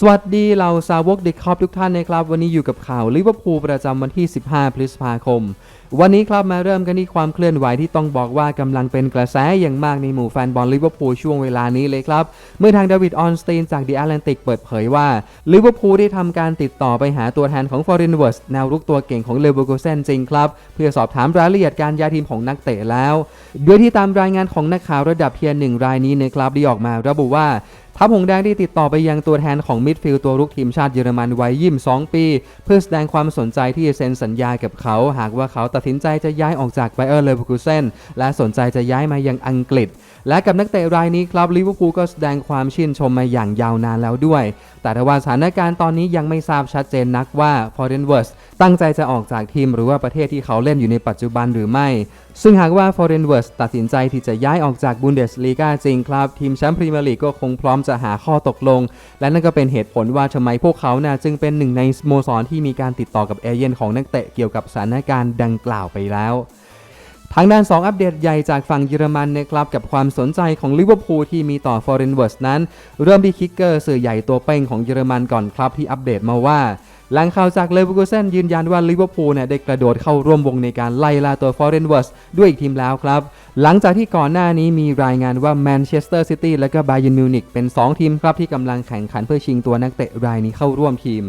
สวัสดีเหล่าสาวกเด็กคอปทุกท่านนะครับ วันนี้อยู่กับข่าวลิเวอร์พูลประจำวันที่ 15 พฤษภาคม วันนี้ครับมาเริ่มกันที่ความเคลื่อนไหวที่ต้องบอกว่ากำลังเป็นกระแสอย่างมากในหมู่แฟนบอลลิเวอร์พูลช่วงเวลานี้เลยครับ เมื่อทางเดวิดออนสตีนจากดีอาร์แลนติกเปิดเผยว่าลิเวอร์พูลได้ทำการติดต่อไปหาตัวแทนของฟอร์เรนเวิร์สแนวรุกตัวเก่งของเลเวอร์โกเซนจริงครับเพื่อสอบถามรายละเอียดการย้ายทีมของนักเตะแล้ว โดยที่ตามรายงานของนักข่าวระดับเทียร์หนึ่งรายนี้นะครับได้ออกมาระบุว่า ทัพหงแดงได้ติดต่อไปยังตัวแทนของมิดฟิลด์ตัวรุกทีมชาติเยอรมันวัยยี่2ปี เพื่อแสดงความสนใจที่จะเซ็นสัญญากับเขา หากว่าเขาตัดสินใจจะย้ายออกจากไบเออร์เลเวอร์คูเซนและสนใจจะย้ายมายังอังกฤษ และกับนักเตะรายนี้ครับลิเวอร์พูลก็แสดงความชื่นชมมาอย่างยาวนานแล้วด้วย แต่ว่าสถานการณ์ตอนนี้ยังไม่ทราบชัดเจนนักว่าฟอร์เรนเวิร์สตั้งใจจะออกจากทีมหรือว่าประเทศที่เขาเล่นอยู่ในปัจจุบันหรือไม่ ซึ่งหากว่าฟอร์เรนเวิร์สตัดสินใจที่จะย้ายออกจากบุนเดสลีกาจริงครับ ทีมแชมป์พรีเมียร์ลีกก็คงพร้อมจะหาข้อตกลง และนั่นก็เป็นเหตุผลว่าทำไมพวกเขานะจึงเป็นหนึ่งในสโมสรที่มีการติดต่อกับเอเย่นของนักเตะเกี่ยวกับสถานการณ์ดังกล่าวไปแล้วทางด้าน 2 อัปเดตใหญ่จากฝั่งเยอรมันนะครับกับความสนใจของลิเวอร์พูลที่มีต่อฟอร์เรนเวิร์สนั้น เริ่มที่คิกเกอร์สื่อใหญ่ตัวเป้งของเยอรมันก่อนครับที่อัปเดตมาว่า หลังข่าวจากเลเวอร์คูเซนยืนยันว่าลิเวอร์พูลเนี่ยได้กระโดดเข้าร่วมวงในการไล่ล่าตัวฟอร์เรนเวิร์สด้วยอีกทีมแล้วครับ หลังจากที่ก่อนหน้านี้มีรายงานว่าแมนเชสเตอร์ซิตี้และก็บาเยร์นมิวนิกเป็น 2 ทีมครับที่กำลังแข่งขันเพื่อชิงตัวนักเตะรายนี้เข้าร่วมทีม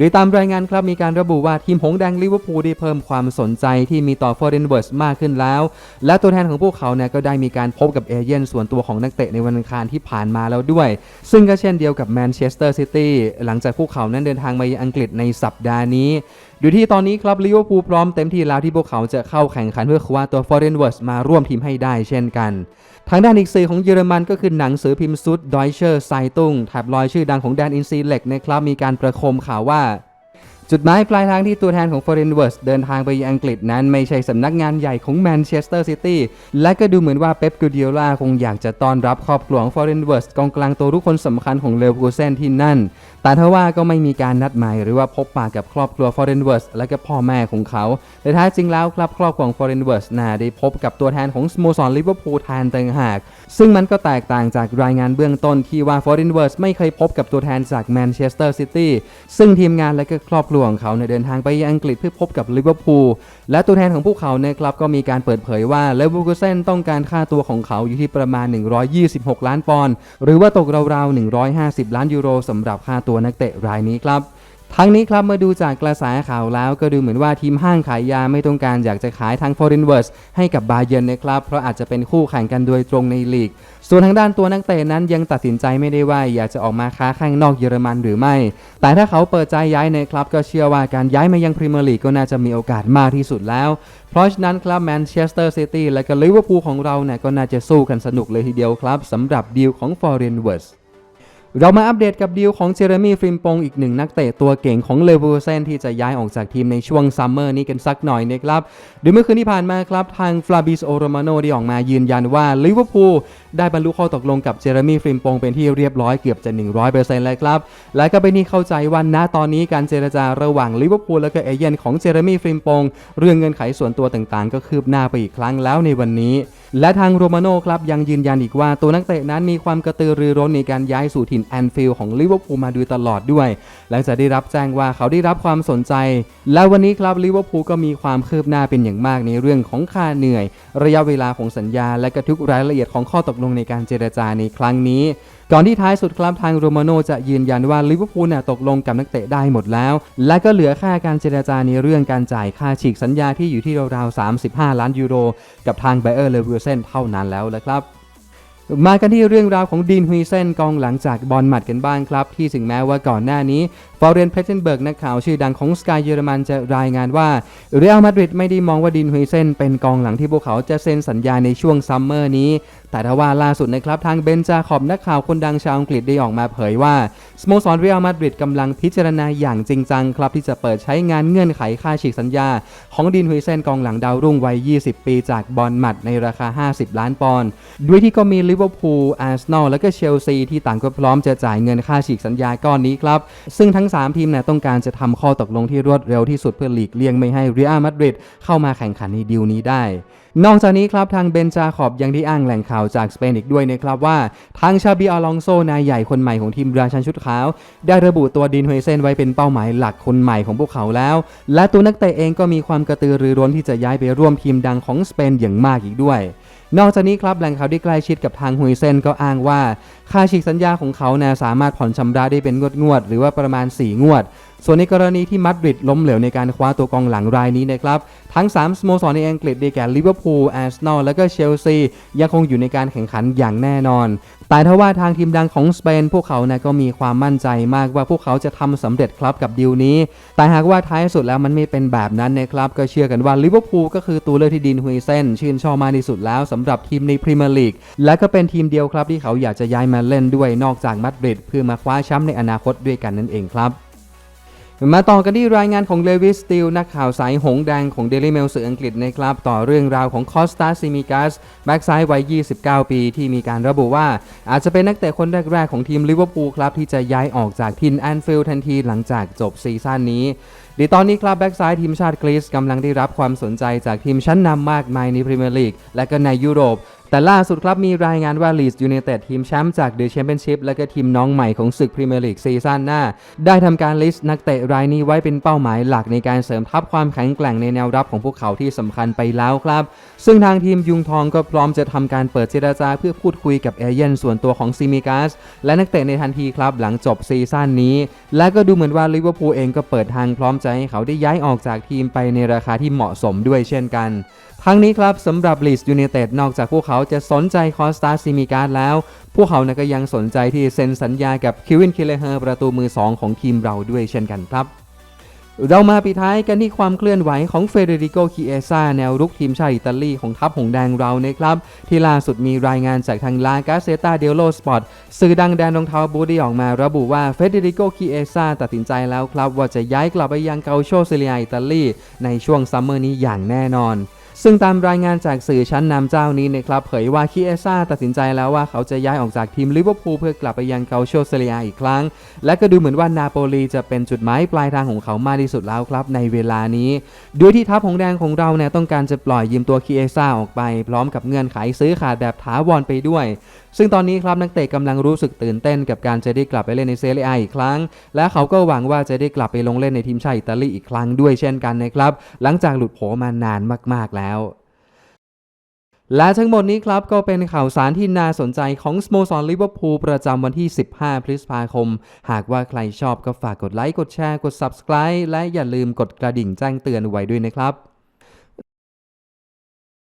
โดยตามรายงานครับมีการระบุว่าทีมหงแดงลิเวอร์พูลได้เพิ่มความสนใจที่มีต่อฟอร์เรนเวิร์สมากขึ้นแล้ว และตัวแทนของพวกเขาเนี่ยก็ได้มีการพบกับเอเย่นส่วนตัวของนักเตะในวันอังคารที่ผ่านมาแล้วด้วย ซึ่งก็เช่นเดียวกับแมนเชสเตอร์ซิตี้หลังจากพวกเขานั้นเดินทางมายังอังกฤษในสัปดาห์นี้อยู่ที่ตอนนี้ครับลิเวอร์พูลพร้อมเต็มที่แล้วที่พวกเขาจะเข้าแข่งขันเพื่อคว้าตัวฟอร์เรนเวิร์สมาร่วมทีมให้ได้เช่นกัน ทางด้านอีกสื่อของเยอรมันก็คือหนังสือพิมพ์ซุดดอยเชอร์ไซตุงแถบลอยชื่อดังของแดนอินซีเล็กนะครับมีการประโคมข่าวว่า จุดหมายปลายทางที่ตัวแทนของ Foreign w o r s เดินทางไปยังอังกฤษนั้นไม่ใช่สำนักงานใหญ่ของแมนเชสเตอร์ซิตี้และก็ดูเหมือนว่าเป๊ปกูดิโอลาคงอยากจะต้อนรับครอบครัวของ Foreign w o r s กองกลางตัวรุกคนสำคัญของเลว์กูเซนที่นั่นแต่ทว่าก็ไม่มีการนัดหมายหรือว่าพบปะกับครอบครัว Foreign w o r s และก็พ่อแม่ของเขาแต่แท้จริงแล้วครับครอบครัวของ Foreign w o r s น่าได้พบกับตัวแทนของสโมสรลิเวอร์พูลแทนต่างหาก ซึ่งมันก็แตกต่างจากรายงานเบื้องต้นที่ว่า Foreign w o r s ไม่เคยพบกับตัวแทนจากแมนเชสเตอร์ซิตี้ซึ่งทีมงานและก็ครอบครัวของเขาเนี่ยเดินทางไปยังอังกฤษเพื่อพบกับลิเวอร์พูลและตัวแทนของพวกเขาเนี่ยครับก็มีการเปิดเผยว่าเลเวอร์คูเซนต้องการค่าตัวของเขาอยู่ที่ประมาณ 126 ล้านปอนด์หรือว่าตกราวๆ150 ล้านยูโรสำหรับค่าตัวนักเตะรายนี้ครับทั้งนี้ครับมาดูจากกระแสข่าวแล้วก็ดูเหมือนว่าทีมห้างขายยาไม่ต้องการอยากจะขายทาง f o r e i g n w o r s ให้กับบาเยร์นนะครับ เพราะอาจจะเป็นคู่แข่งกันโดยตรงในลีก ส่วนทางด้านตัวนักเตะนั้นยังตัดสินใจไม่ได้ว่าอยากจะออกมาค้าแข่งนอกเยอรมันหรือไม่ แต่ถ้าเขาเปิดใจย้ายในครับ ก็เชื่อว่าการย้ายมายังพรีเมียร์ลีกก็น่าจะมีโอกาสมากที่สุดแล้ว เพราะฉะนั้นครับแมนเชสเตอร์ซิตี้และก็ลิเวอร์พูลของเราเนี่ยก็น่าจะสู้กันสนุกเลยทีเดียวครับสำหรับดีลของ f o r e i g n w o r s เรามาอัปเดตกับดีลของเจเรมี่ฟริมปงอีกหนึ่งนักเตะตัวเก่งของเลเวอร์เซนที่จะย้ายออกจากทีมในช่วงซัมเมอร์นี้กันสักหน่อยนะครับโดยเมื่อคืนที่ผ่านมาครับ ทางฟลาบิสโอโรมาโนได้ออกมายืนยันว่าลิเวอร์พูลได้บรรลุข้อตกลงกับเจเรมี่ฟริมปงเป็นที่เรียบร้อยเกือบจะ 100%แล้วครับ และก็เป็นที่เข้าใจว่าณตอนนี้การเจรจาระหว่างลิเวอร์พูลและก็เอเย่นของเจเรมี่ฟริมปงเรื่องเงินไขส่วนตัวต่างๆ ก็คืบหน้าไปอีกครั้งแล้วในวันนี้ และทางโรมาโน่ครับยังยืนยันอีกว่าตัวนักเตะนั้นมีความกระตือรือร้นในการย้ายสู่ถิ่นแอนฟิลด์ของลิเวอร์พูลมาโดยตลอดด้วย หลังจากได้รับแจ้งว่าเขาได้รับความสนใจ และวันนี้ครับลิเวอร์พูลก็มีความคืบหน้าเป็นอย่างมากในเรื่องของค่าเหนื่อย ระยะเวลาของสัญญา และกระทุกรายละเอียดของข้อตกลงในการเจรจาในครั้งนี้ ก่อนที่ท้ายสุดครับทางโรมาโนจะยืนยันว่าลิเวอร์พูลเนี่ยตกลงกับนักเตะได้หมดแล้ว และก็เหลือค่าการเจรจาในเรื่องการจ่ายค่าฉีกสัญญาที่อยู่ที่ราวๆ35 ล้านยูโร กับทางไบเออร์เลเวอร์เซนเท่านั้นแล้วละครับมากันที่เรื่องราวของดีนฮุยเซนกองหลังจากบอลหมัดกันบ้างครับ ที่ถึงแม้ว่าก่อนหน้านี้ ฟอร์เรนเพลเทนเบิร์กนักข่าวชื่อดังของสกายเยอรมันจะรายงานว่าเรอัลมาดริดไม่ได้มองว่าดินฮุยเซนเป็นกองหลังที่พวกเขาจะเซ็นสัญญาในช่วงซัมเมอร์นี้ แต่ถ้าว่าล่าสุดนะครับทางเบนจาขอบนักข่าวคนดังชาวอังกฤษได้ออกมาเผยว่าสโมสรเรอัลมาดริดกำลังพิจารณาอย่างจริงจังครับที่จะเปิดใช้งานเงื่อนไขค่าฉีกสัญญา ของดินฮุยเซนกองหลังดาวรุ่งวัย 20 ปีจากบอลมัดในราคา 50 ล้านปอนด์ด้วยที่ก็มีลิเวอร์พูลอาร์เซนอลและก็เชลซีที่ต่างก็พร้อมจะจ่ายเงินค่าฉีกสัญญาก้อนนี้ครับซึ่งทั้ง3 ทีมเนี่ยต้องการจะทำข้อตกลงที่รวดเร็วที่สุดเพื่อหลีกเลี่ยงไม่ให้เรอัลมาดริดเข้ามาแข่งขันในดีลนี้ได้ นอกจากนี้ครับทางเบนจาขอบยังได้อ้างแหล่งข่าวจากสเปนอีกด้วยนะครับว่า ทางชาบิอลองโซนายใหญ่คนใหม่ของทีมราชันชุดขาว ได้ระบุตัวดินเฮยเซนไว้เป็นเป้าหมายหลักคนใหม่ของพวกเขาแล้ว และตัวนักเตะเองก็มีความกระตือรือร้นที่จะย้ายไปร่วมทีมดังของสเปนอย่างมากอีกด้วย นอกจากนี้ครับแหล่งข่าวที่ใกล้ชิดกับทางฮุยเซนก็อ้างว่า ค่าฉีกสัญญาของเขานะสามารถผ่อนชำระได้เป็นงวดงวดหรือว่าประมาณ 4 งวด ส่วนในกรณีที่มัดริดล้มเหลวในการคว้าตัวกองหลังรายนี้นะครับ ทั้ง 3 สโมสรในอังกฤษได้แก่ลิเวอร์พูลแอสตันและก็เชลซี ยังคงอยู่ในการแข่งขันอย่างแน่นอน แต่ถ้าว่าทางทีมดังของสเปน พวกเขานะก็มีความมั่นใจมากว่าพวกเขาจะทำสำเร็จครับกับดีลนี้ แต่หากว่าท้ายสุดแล้วมันไม่เป็นแบบนั้นนะครับ ก็เชื่อกันว่าลิเวอร์พูลก็คือตัวเลือกที่ดินฮุยเซนชื่นชอบมากที่สุดแล้วสำหรับทีมในพรีเมียร์ลีก และก็เป็นทีมเดียวครับที่เขาอยากจะย้ายมาเล่นด้วยนอกจากมาดริดเพื่อมาคว้าแชมป์ในอนาคตด้วยกันนั่นเองครับ มาต่อกันที่รายงานของเลวิสติลนักข่าวสายหงแดงของ Daily Mail สื่ออังกฤษนะครับ ต่อเรื่องราวของคอสตาซิมิกัสแบ็กซ้ายวัย 29 ปี ที่มีการระบุว่า อาจจะเป็นนักเตะคนแรก ๆ ของทีมลิเวอร์พูลครับ ที่จะย้ายออกจากทินแอนฟิลด์ทันทีหลังจากจบซีซั่นนี้ดีตอนนี้ครับแบ็กซ้ายทีมชาติกรีซกำลังได้รับความสนใจจากทีมชั้นนำมากมายในพรีเมียร์ลีกและก็ในยุโรป แต่ล่าสุดครับมีรายงานว่าลีดส์ยูไนเต็ดทีมแชมป์จากเดอะแชมเปี้ยนชิพและก็ทีมน้องใหม่ของศึกพรีเมียร์ลีกซีซั่นหน้า ได้ทำการลิสต์นักเตะรายนี้ไว้เป็นเป้าหมายหลักในการเสริมทัพความแข็งแกร่งในแนวรับของพวกเขาที่สำคัญไปแล้วครับ ซึ่งทางทีมยุงทองก็พร้อมจะทำการเปิดเจรจาเพื่อพูดคุยกับเอเย่นส่วนตัวของซิมิกัสและนักเตะในทันทีครับหลังจบซีซั่นนี้ และก็ดูเหมือนว่าลิเวอร์พูลเองก็เปิดทางพร้อมใจให้เขาได้ย้ายออกจากทีมไปในราคาที่เหมาะสมด้วยเช่นกัน ทั้งนี้ครับสำหรับลีสยู n นเต็ดนอกจากพวกเขาจะสนใจคอสตาซิมิการแล้ว พวกเขานะก็ยังสนใจที่เซ็นสัญญากับคิวินคิเลเฮอร์ประตูมือ 2 ของทีมเราด้วยเช่นกันครับ เรามาปิดท้ายกันที่ความเคลื่อนไหวของเฟเดริโกคิเอซาแนวรุกทีมชาติอิตาลีของทัพหงแดงเรานะครับ ที่ล่าสุดมีรายงานจากทางลากาเซตาเดลโลสปอร์ตสื่อดังแดนรองเท้าบูด้ออกมา ระบุว่าเฟเดริโกคิเอซาตัดสินใจแล้วครับ ว่าจะย้ายกลับไปยังเกาโชเซเลียอิตาลีในช่วงซัมเมอร์นี้อย่างแน่นอน ซึ่งตามรายงานจากสื่อชั้นนำเจ้านี้นะครับเผยว่าคิเอซ่าตัดสินใจแล้วว่าเขาจะย้ายออกจากทีมลิเวอร์พูลเพื่อกลับไปยังเกาโชเซเลียอีกครั้ง และก็ดูเหมือนว่านาโปลีจะเป็นจุดหมายปลายทางของเขามากที่สุดแล้วครับในเวลานี้โดยที่ทัพของแดงของเราเนี่ยต้องการจะปล่อยยืมตัวคิเอซ่าออกไป พร้อมกับเงื่อนไขซื้อขาดแบบถาวรไปด้วยซึ่งตอนนี้ครับนักเตะกำลังรู้สึกตื่นเต้นกับการจะได้กลับไปเล่นในเซเรียอีกครั้ง และเขาก็หวังว่าจะได้กลับไปลงเล่นในทีมชาติอิตาลีอีกครั้งด้วยเช่นกันนะครับ หลังจากหลุดโผมานานมากๆแล้วและทั้งหมดนี้ครับก็เป็นข่าวสารที่น่าสนใจของสโมสรลิเวอร์พูลประจำวันที่ 15 พฤษภาคม หากว่าใครชอบก็ฝากกดไลค์ กดแชร์ กด Subscribe และอย่าลืมกดกระดิ่งแจ้งเตือนไว้ด้วยนะครับ